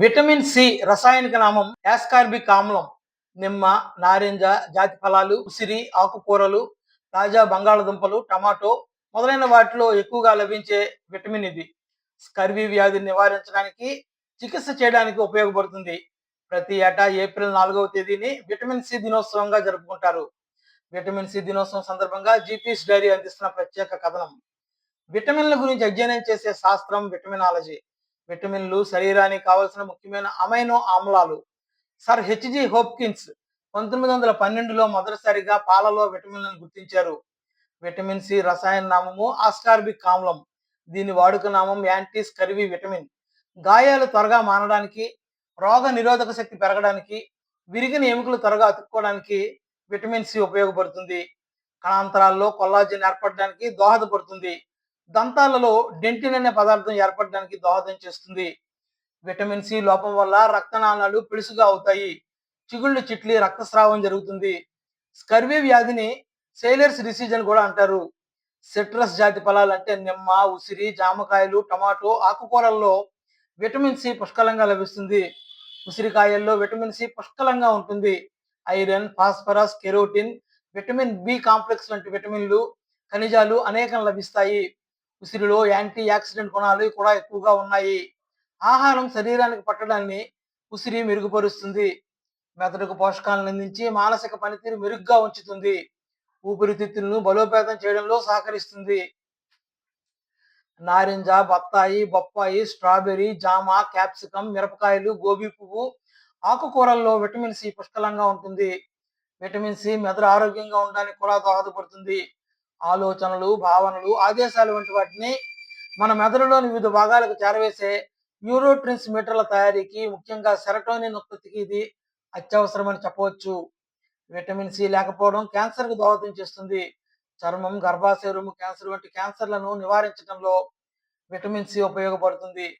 Vitamin C రసాయనిక నామం ascorbic ఆమ్లం నిమ్మ నారింజ జాతి ఫలాలు ఉసిరి ఆకుకూరలు తాజా బంగాళదుంపలు టమాటో మొదలైన వాటిలో ఎక్కువగా లభించే విటమిన్ ఇది. స్కర్వీ వ్యాధిని నివారించడానికి చికిత్స చేయడానికి ఉపయోగపడుతుంది. ప్రతి ఏటా ఏప్రిల్ నాలుగవ తేదీని విటమిన్ సి దినోత్సవంగా జరుపుకుంటారు. విటమిన్ సి దినోత్సవం సందర్భంగా జీపీఎస్ డైరీ అందిస్తున్న ప్రత్యేక కథనం. విటమిన్ల గురించి అధ్యయనం చేసే శాస్త్రం విటమినాలజీ. విటమిన్లు శరీరానికి కావలసిన ముఖ్యమైన అమైనో ఆమ్లాలు. సర్ హెచ్జి హోప్కిన్స్ పంతొమ్మిది వందల పన్నెండులో మొదటిసారిగా పాలలో విటమిన్లను గుర్తించారు. విటమిన్ సి రసాయన నామము ఆస్కార్బిక్ ఆమ్లం. దీని వాడుక నామం యాంటీ కరివి విటమిన్. గాయాలు త్వరగా మానడానికి రోగ నిరోధక శక్తి పెరగడానికి విరిగిన ఎముకలు త్వరగా అతుక్కోవడానికి విటమిన్ సి ఉపయోగపడుతుంది. కణాంతరాల్లో కొల్లాజిన్ ఏర్పడడానికి దోహదపడుతుంది. దంతాలలో డెంటిన్ అనే పదార్థం ఏర్పడడానికి దోహదం చేస్తుంది. విటమిన్ సి లోపం వల్ల రక్తనాళాలు పిలుసుగా అవుతాయి. చిగుళ్ళు చిట్లి రక్తస్రావం జరుగుతుంది. స్కర్వీ వ్యాధిని సేలర్స్ డిసీజ్ అని కూడా అంటారు. సిట్రస్ జాతి ఫలాలు అంటే నిమ్మ ఉసిరి జామకాయలు టమాటో ఆకుకూరల్లో విటమిన్ సి పుష్కలంగా లభిస్తుంది. ఉసిరికాయల్లో విటమిన్ సి పుష్కలంగా ఉంటుంది. Iron phosphorus carotene vitamin B complex వంటి విటమిన్లు ఖనిజాలు అనేకం లభిస్తాయి. ఉసిరిలో యాంటీ ఆక్సిడెంట్ గుణాలు కూడా ఎక్కువగా ఉన్నాయి. ఆహారం శరీరానికి పట్టడాన్ని ఉసిరి మెరుగుపరుస్తుంది. మెదడుకు పోషకాలను అందించి మానసిక పనితీరు మెరుగ్గా ఉంచుతుంది. ఊపిరితిత్తులను బలోపేతం చేయడంలో సహకరిస్తుంది. నారింజ బత్తాయి బొప్పాయి స్ట్రాబెర్రీ జామ క్యాప్సికం మిరపకాయలు గోబీ పువ్వు ఆకుకూరల్లో విటమిన్ సి పుష్కలంగా ఉంటుంది. విటమిన్ సి మెదడు ఆరోగ్యంగా ఉండడానికి కూడా దోహదపడుతుంది. ఆలోచనలు భావనలు ఆదేశాలు వంటి వాటిని మన మెదడులోని వివిధ భాగాలకు చేరవేసే న్యూరో మీటర్ల తయారీకి ముఖ్యంగా సెరటోనిన్ ఉత్పత్తికి ఇది అత్యవసరమని చెప్పవచ్చు. విటమిన్ సి లేకపోవడం క్యాన్సర్కు దోహదం చేస్తుంది. చర్మం గర్భాశయ రొమ్ము క్యాన్సర్ వంటి క్యాన్సర్లను నివారించడంలో విటమిన్ సి ఉపయోగపడుతుంది.